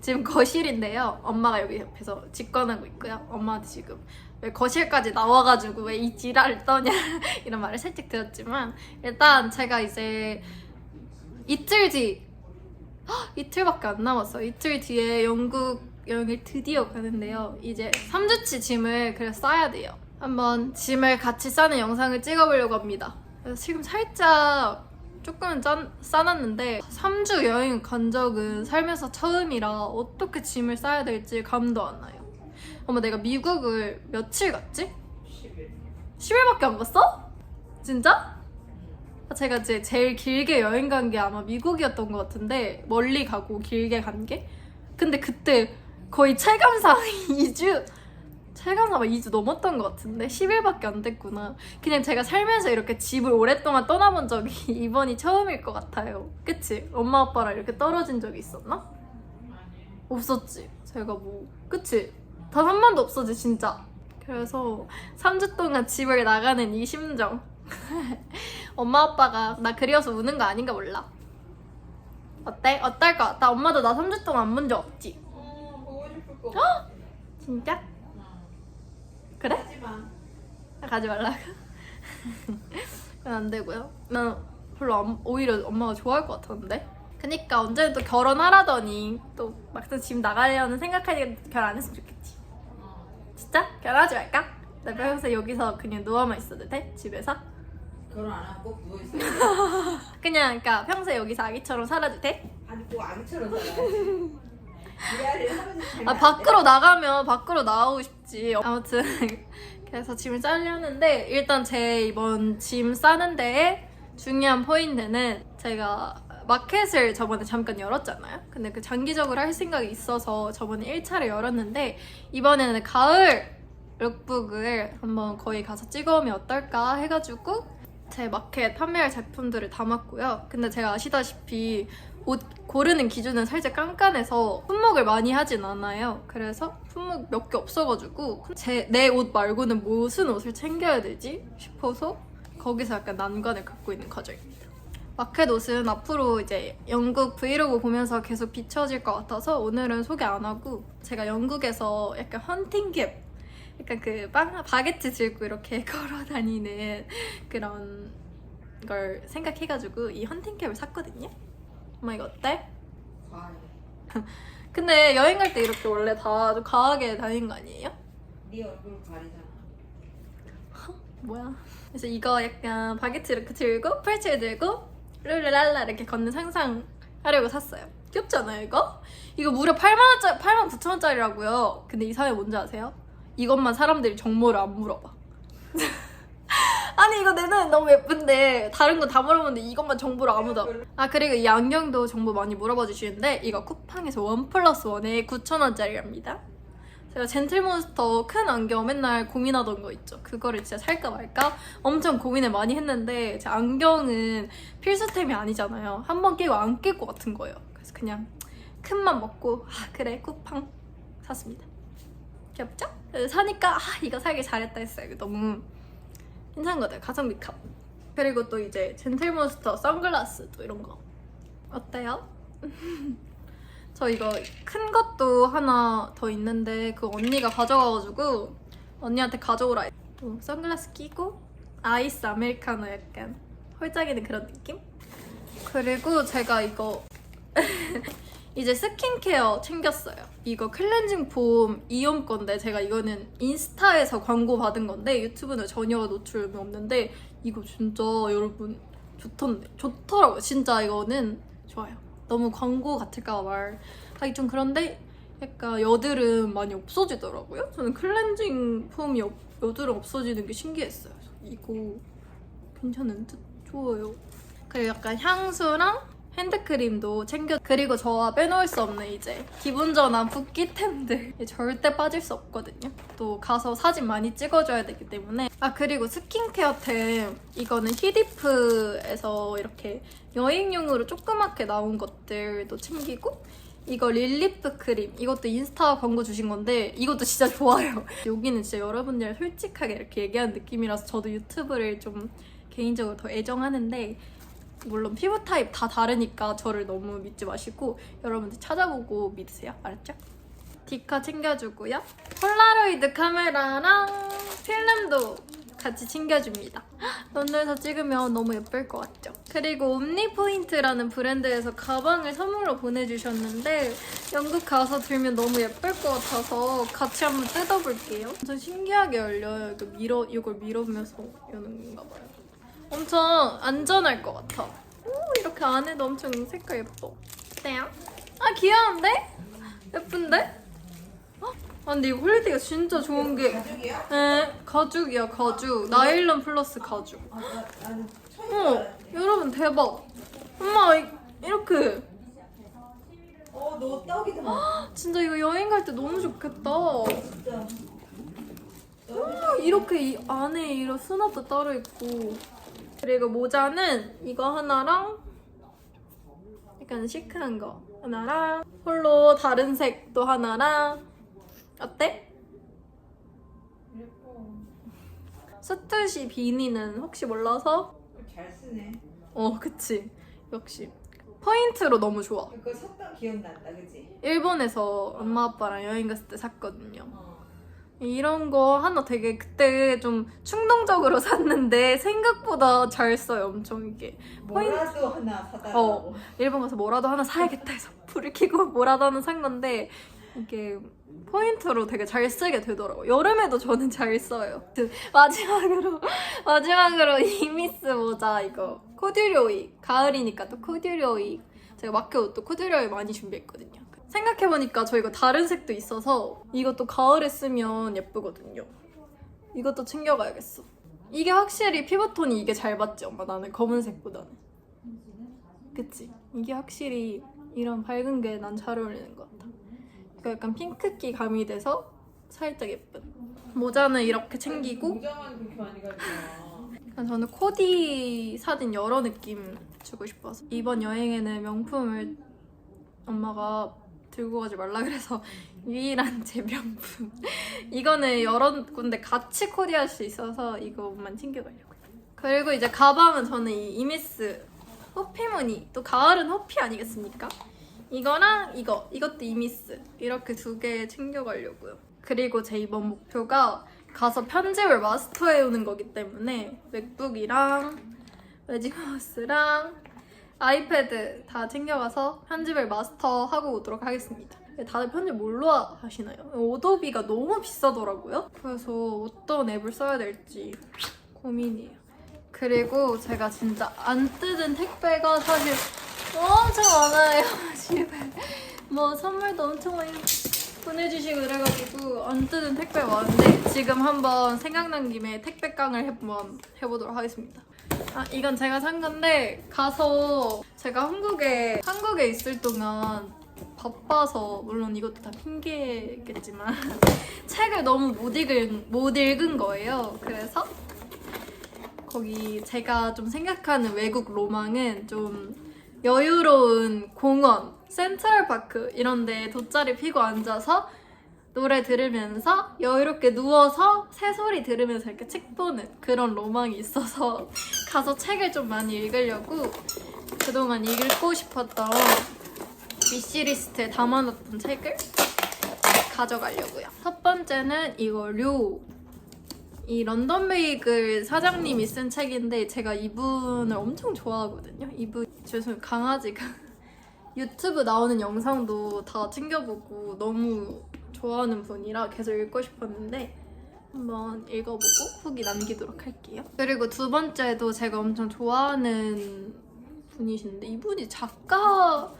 지금 거실인데요. 엄마가 여기 옆에서 직관하고 있고요. 엄마한테 지금 왜 거실까지 나와가지고 왜 이 지랄을 떠냐 이런 말을 살짝 들었지만 일단 제가 이제 이틀 뒤 헉, 이틀밖에 안 남았어요. 이틀 뒤에 영국 여행을 드디어 가는데요. 이제 3주치 짐을 그래서 싸야 돼요. 한번 짐을 같이 싸는 영상을 찍어보려고 합니다. 그래서 지금 살짝 조금은 짠, 싸놨는데 3주 여행 간 적은 살면서 처음이라 어떻게 짐을 싸야 될지 감도 안 나요. 어머 내가 미국을 며칠 갔지? 10일. 10일밖에 안 갔어? 진짜? 제가 이제 제일 길게 여행 간 게 아마 미국이었던 것 같은데 멀리 가고 길게 간 게? 근데 그때 거의 체감상 2주 체감상 2주 넘었던 것 같은데 10일밖에 안 됐구나 그냥 제가 살면서 이렇게 집을 오랫동안 떠나본 적이 이번이 처음일 것 같아요 그치? 엄마 아빠랑 이렇게 떨어진 적이 있었나? 없었지 제가 뭐 그치? 단 한 번도 없었지 진짜 그래서 3주 동안 집을 나가는 이 심정. 엄마 아빠가 나 그리워서 우는 거 아닌가 몰라. 어때? 어떨 것 같아? 엄마도 나 3주 동안 안 본 적 없지? 어, 보고 싶을 거. 진짜? 어. 그래? 하지마. 나 가지 말라고. 그건 안 되고요. 난 별로 안- 오히려 엄마가 좋아할 것 같았는데. 그니까 언제는 또 결혼하라더니 또 막상 집 나가려는 생각하니까 결혼 안 했으면 좋겠지. 어. 진짜? 결혼하지 말까? 나 평소에 여기서 그냥 누워만 있어도 돼? 집에서? 결혼 안 하고 꼭 누워 있어. 그냥 그러니까 평소에 여기서 아기처럼 살아도 돼? 아니 꼭 아기처럼 살아야지. 아 밖으로 나가면 밖으로 나오고 싶지. 아무튼 그래서 짐을 싸려는데 일단 제 이번 짐 싸는 데에 중요한 포인트는 제가 마켓을 저번에 잠깐 열었잖아요. 근데 그 장기적으로 할 생각이 있어서 저번에 1차를 열었는데 이번에는 가을 룩북을 한번 거기 가서 찍어오면 어떨까 해가지고 제 마켓 판매할 제품들을 담았고요. 근데 제가 아시다시피 옷 고르는 기준은 살짝 깐깐해서 품목을 많이 하진 않아요. 그래서 품목 몇 개 없어가지고 제 내 옷 말고는 무슨 옷을 챙겨야 되지 싶어서 거기서 약간 난관을 갖고 있는 과정입니다. 마켓 옷은 앞으로 이제 영국 브이로그 보면서 계속 비춰질 것 같아서 오늘은 소개 안 하고 제가 영국에서 약간 헌팅캡 약간 그 빵, 바게트 들고 이렇게 걸어 다니는 그런 걸 생각해가지고 이 헌팅캡을 샀거든요. 엄마 이거 어때? 과해. 근데 여행 갈 때 이렇게 원래 다 좀 과하게 다니는 거 아니에요? 네 얼굴 가리잖아. 뭐야? 그래서 이거 약간 바게트 이렇게 들고 펼치를 들고 룰루랄라 이렇게 걷는 상상 하려고 샀어요. 귀엽지 않아요 이거? 이거 무려 8만 원짜리 8만 9천 원짜리라고요. 근데 이상해 뭔지 아세요? 이것만 사람들이 정보를 안 물어봐. 아니 이거 내 눈에 너무 예쁜데 다른 거다 물어보는데 이것만 정보를 아무도 안- 아 그리고 이 안경도 정보 많이 물어봐 주시는데 이거 쿠팡에서 원 플러스 원에 9천 원짜리랍니다. 제가 젠틀몬스터 큰 안경 맨날 고민하던 거 있죠. 그거를 진짜 살까 말까 엄청 고민을 많이 했는데 제 안경은 필수템이 아니잖아요. 한 번 끼고 안 낄 것 같은 거예요. 그래서 그냥 큰맘 먹고 아 그래 쿠팡 샀습니다. 귀엽죠? 사니까 아 이거 사길 잘했다 했어요. 너무 괜찮은 것 같아요. 가성비 값. 그리고 또 이제 젠틀몬스터 선글라스 또 이런 거 어때요? 저 이거 큰 것도 하나 더 있는데 그 언니가 가져가가지고 언니한테 가져오라 했- 또 선글라스 끼고 아이스 아메리카노 약간 홀짝이는 그런 느낌? 그리고 제가 이거 이제 스킨케어 챙겼어요. 이거 클렌징 폼 이온 건데 제가 이거는 인스타에서 광고 받은 건데 유튜브는 전혀 노출이 없는데 이거 진짜 여러분 좋던데 좋더라고요. 진짜 이거는 좋아요. 너무 광고 같을까 말하기 좀 그런데 약간 여드름 많이 없어지더라고요. 저는 클렌징 폼이 없- 여드름 없어지는 게 신기했어요. 이거 괜찮은 듯 좋아요. 그리고 약간 향수랑 핸드크림도 챙겨 그리고 저와 빼놓을 수 없는 이제 기분 전환 붓기템들. 절대 빠질 수 없거든요. 또 가서 사진 많이 찍어줘야 되기 때문에. 아 그리고 스킨케어템. 이거는 히디프에서 이렇게 여행용으로 조그맣게 나온 것들도 챙기고 이거 릴리프 크림. 이것도 인스타 광고 주신 건데 이것도 진짜 좋아요. 여기는 진짜 여러분들 솔직하게 이렇게 얘기하는 느낌이라서 저도 유튜브를 좀 개인적으로 더 애정하는데 물론 피부 타입 다 다르니까 저를 너무 믿지 마시고 여러분들 찾아보고 믿으세요. 알았죠? 디카 챙겨주고요. 폴라로이드 카메라랑 필름도 같이 챙겨줍니다. 런던에서 찍으면 너무 예쁠 것 같죠? 그리고 옴니포인트라는 브랜드에서 가방을 선물로 보내주셨는데 영국 가서 들면 너무 예쁠 것 같아서 같이 한번 뜯어볼게요. 엄청 신기하게 열려요. 이거 밀어, 이걸 밀으면서 여는 건가 봐요. 엄청 안전할 것 같아. 오, 이렇게 안에도 엄청 색깔 예뻐. 어때요? 아, 귀여운데? 예쁜데? 헉, 아, 근데 이거 퀄리티가 진짜 좋은 게 가족이야? 네, 가죽이야, 가죽. 나일론 플러스 가죽. 아, 나, 나는 처음 어, 알았는데. 여러분 대박. 엄마 이- 이렇게 어, 너 떡이다. 진짜 이거 여행 갈 때 너무 좋겠다. 진짜. 아, 이렇게 이 안에 이런 수납도 따로 있고 그리고 모자는 이거 하나랑 약간 시크한 거 하나랑 홀로 다른 색도 하나랑 어때? 예뻐. 스투시 비니는 혹시 몰라서 잘 쓰네. 어 그치 역시 포인트로 너무 좋아 그거 샀던 기억난다, 그지? 일본에서 엄마 아빠랑 여행 갔을 때 샀거든요 어. 이런 거 하나 되게 그때 좀 충동적으로 샀는데 생각보다 잘 써요 엄청 이게 포인트. 뭐라도 하나 사달라고. 어. 일본 가서 뭐라도 하나 사야겠다 해서 불을 켜고 뭐라도 하나 산 건데 이게 포인트로 되게 잘 쓰게 되더라고요. 여름에도 저는 잘 써요. 그 마지막으로 마지막으로 이미스 모자 이거 코듀로이 가을이니까 또 코듀로이 제가 마켓 옷도 코듀로이 많이 준비했거든요. 생각해보니까 저 이거 다른 색도 있어서 이것도 가을에 쓰면 예쁘거든요. 이것도 챙겨가야겠어. 이게 확실히 피부톤이 이게 잘 받지 엄마 나는 검은색보다는. 그치? 이게 확실히 이런 밝은 게 난 잘 어울리는 것 같아. 그러니까 약간 핑크기 가미돼서 살짝 예쁜. 모자는 이렇게 챙기고. 그냥 저는 코디 사진 여러 느낌 주고 싶어서 이번 여행에는 명품을 엄마가 들고 가지 말라 그래서 유일한 제 명품. 이거는 여러 군데 같이 코디할 수 있어서 이거만 챙겨가려고요. 그리고 이제 가방은 저는 이 이미스 호피무늬 또 가을은 호피 아니겠습니까? 이거랑 이거 이것도 이미스 이렇게 두 개 챙겨가려고요. 그리고 제 이번 목표가 가서 편집을 마스터해 오는 거기 때문에 맥북이랑 매직마우스랑 아이패드 다 챙겨가서 편집을 마스터하고 오도록 하겠습니다. 다들 편집 뭘로 하- 하시나요? 오도비가 너무 비싸더라고요. 그래서 어떤 앱을 써야 될지 고민이에요. 그리고 제가 진짜 안 뜯은 택배가 사실 엄청 많아요. 집에 뭐 선물도 엄청 많이 보내주시고 그래가지고 안 뜯은 택배 많은데 지금 한번 생각난 김에 택배깡을 한번 해보도록 하겠습니다. 아 이건 제가 산 건데 가서 제가 한국에 한국에 있을 동안 바빠서 물론 이것도 다 핑계겠지만 책을 너무 못 읽은 못 읽은 거예요. 그래서 거기 제가 좀 생각하는 외국 로망은 좀 여유로운 공원, 센트럴파크 이런 데 돗자리 피고 앉아서 노래 들으면서 여유롭게 누워서 새소리 들으면서 이렇게 책 보는 그런 로망이 있어서 가서 책을 좀 많이 읽으려고 그동안 읽고 싶었던 위시리스트에 담아놨던 책을 가져가려고요. 첫 번째는 이거 류. 이 런던 베이글 사장님이 쓴 책인데 제가 이분을 엄청 좋아하거든요. 이분 죄송 강아지가 유튜브 나오는 영상도 다 챙겨보고 너무 좋아하는 분이라 계속 읽고 싶었는데 한번 읽어보고 후기 남기도록 할게요. 그리고 두 번째도 제가 엄청 좋아하는 분이신데 이분이 작가실까요?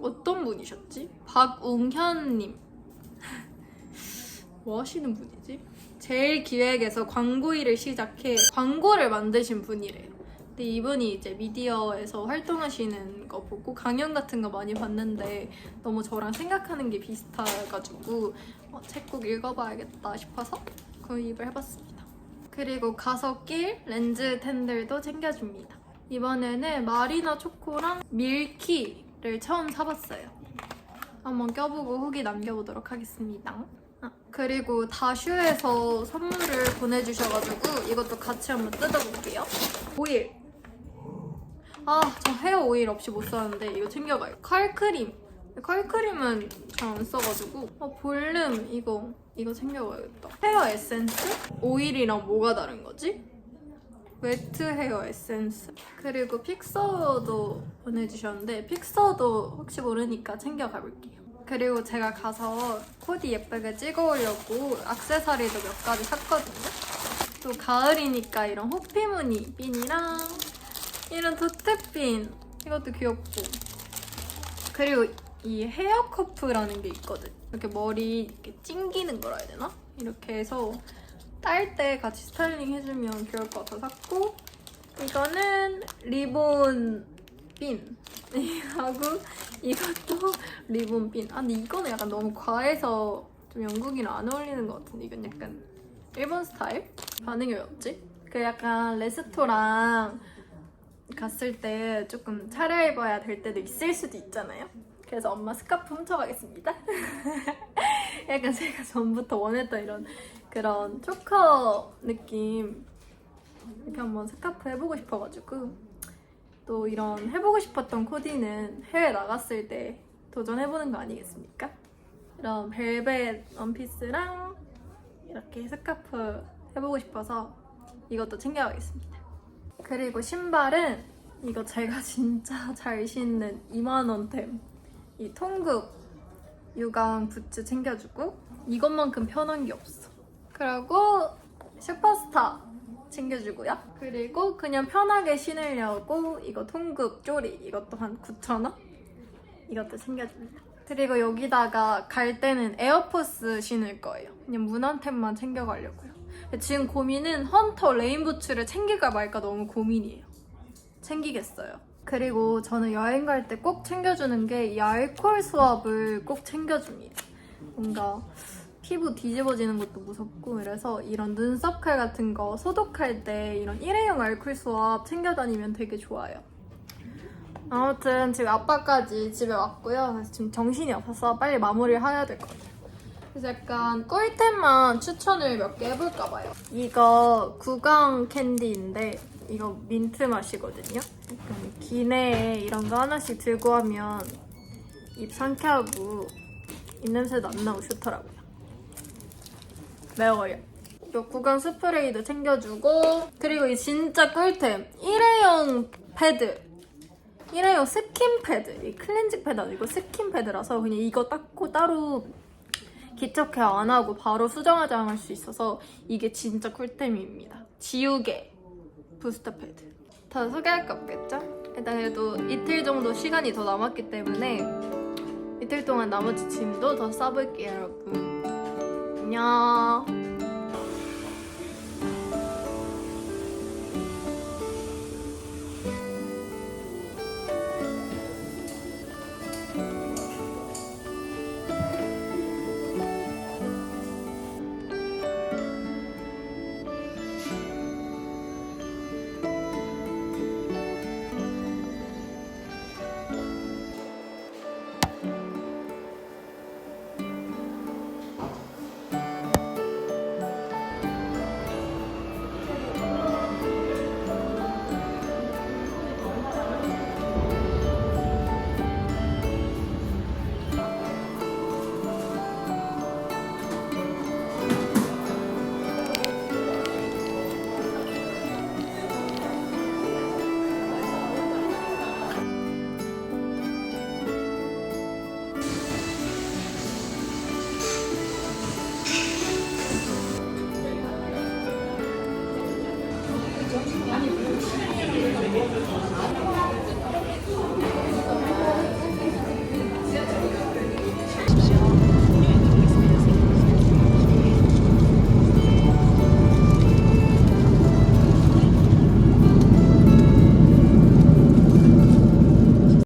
어떤 분이셨지? 박웅현님. 뭐 하시는 분이지? 제일 기획에서 광고 일을 시작해 광고를 만드신 분이래요. 근데 이분이 이제 미디어에서 활동하시는 거 보고 강연 같은 거 많이 봤는데 너무 저랑 생각하는 게 비슷해가지고 어, 책꼭 읽어봐야겠다 싶어서 구입을 해봤습니다. 그리고 가서 낄 렌즈 텐들도 챙겨줍니다. 이번에는 마리나 초코랑 밀키를 처음 사봤어요. 한번 껴보고 후기 남겨보도록 하겠습니다. 아, 그리고 다슈에서 선물을 보내주셔가지고 이것도 같이 한번 뜯어볼게요. 오일. 아, 저 헤어 오일 없이 못 사는데 이거 챙겨가요. 칼크림. 칼크림은 잘 안 써가지고. 아, 볼륨 이거 이거 챙겨가야겠다. 헤어 에센스? 오일이랑 뭐가 다른 거지? 웨트 헤어 에센스. 그리고 픽서도 보내주셨는데 픽서도 혹시 모르니까 챙겨가볼게요. 그리고 제가 가서 코디 예쁘게 찍어오려고 액세서리도 몇 가지 샀거든요. 또 가을이니까 이런 호피무늬 핀이랑 이런 도트핀 이것도 귀엽고 그리고 이 헤어 커프라는 게 있거든 이렇게 머리 이렇게 찡기는 거라 해야 되나? 이렇게 해서 딸 때 같이 스타일링 해주면 귀여울 것 같아서 샀고 이거는 리본 핀 하고 이것도 리본 핀 아 근데 이거는 약간 너무 과해서 좀 영국이랑 안 어울리는 것 같은데 이건 약간 일본 스타일? 반응이 왜 없지? 그 약간 레스토랑 갔을 때 조금 차려입어야 될 때도 있을 수도 있잖아요. 그래서 엄마 스카프 훔쳐가겠습니다. 약간 제가 전부터 원했던 이런 그런 초커 느낌 이렇게 한번 스카프 해보고 싶어가지고 또 이런 해보고 싶었던 코디는 해외 나갔을 때 도전해보는 거 아니겠습니까? 이런 벨벳 원피스랑 이렇게 스카프 해보고 싶어서 이것도 챙겨가겠습니다. 그리고 신발은 이거 제가 진짜 잘 신는 2만원템 이 통굽 유광 부츠 챙겨주고 이것만큼 편한 게 없어. 그리고 슈퍼스타 챙겨주고요. 그리고 그냥 편하게 신으려고 이거 통굽 쪼리 이것도 한 9,000원? 이것도 챙겨줍니다. 그리고 여기다가 갈 때는 에어포스 신을 거예요. 그냥 무난템만 챙겨가려고요. 지금 고민은 헌터 레인부츠를 챙길까 말까 너무 고민이에요. 챙기겠어요. 그리고 저는 여행 갈 때 꼭 챙겨주는 게 이 알콜 수압을 꼭 챙겨줍니다. 뭔가 피부 뒤집어지는 것도 무섭고 그래서 이런 눈썹 칼 같은 거 소독할 때 이런 일회용 알콜 수압 챙겨 다니면 되게 좋아요. 아무튼 지금 아빠까지 집에 왔고요. 그래서 지금 정신이 없어서 빨리 마무리를 해야 될 것 같아요. 그래서 약간 꿀템만 추천을 몇 개 해볼까 봐요. 이거 구강 캔디인데 이거 민트 맛이거든요. 기내에 이런 거 하나씩 들고 하면 입 상쾌하고 입냄새도 안 나고 좋더라고요. 매워요. 이거 구강 스프레이도 챙겨주고 그리고 이 진짜 꿀템 일회용 패드 일회용 스킨 패드 이 클렌징 패드 아니고 스킨 패드라서 그냥 이거 닦고 따로 케어 안 하고 바로 수정 화장할 수 있어서 이게 진짜 꿀템입니다. 지우개 부스터 패드. 더 소개할 거 없겠죠? 일단 그래도 이틀 정도 시간이 더 남았기 때문에 이틀 동안 나머지 짐도 더 싸볼게요, 여러분. 안녕.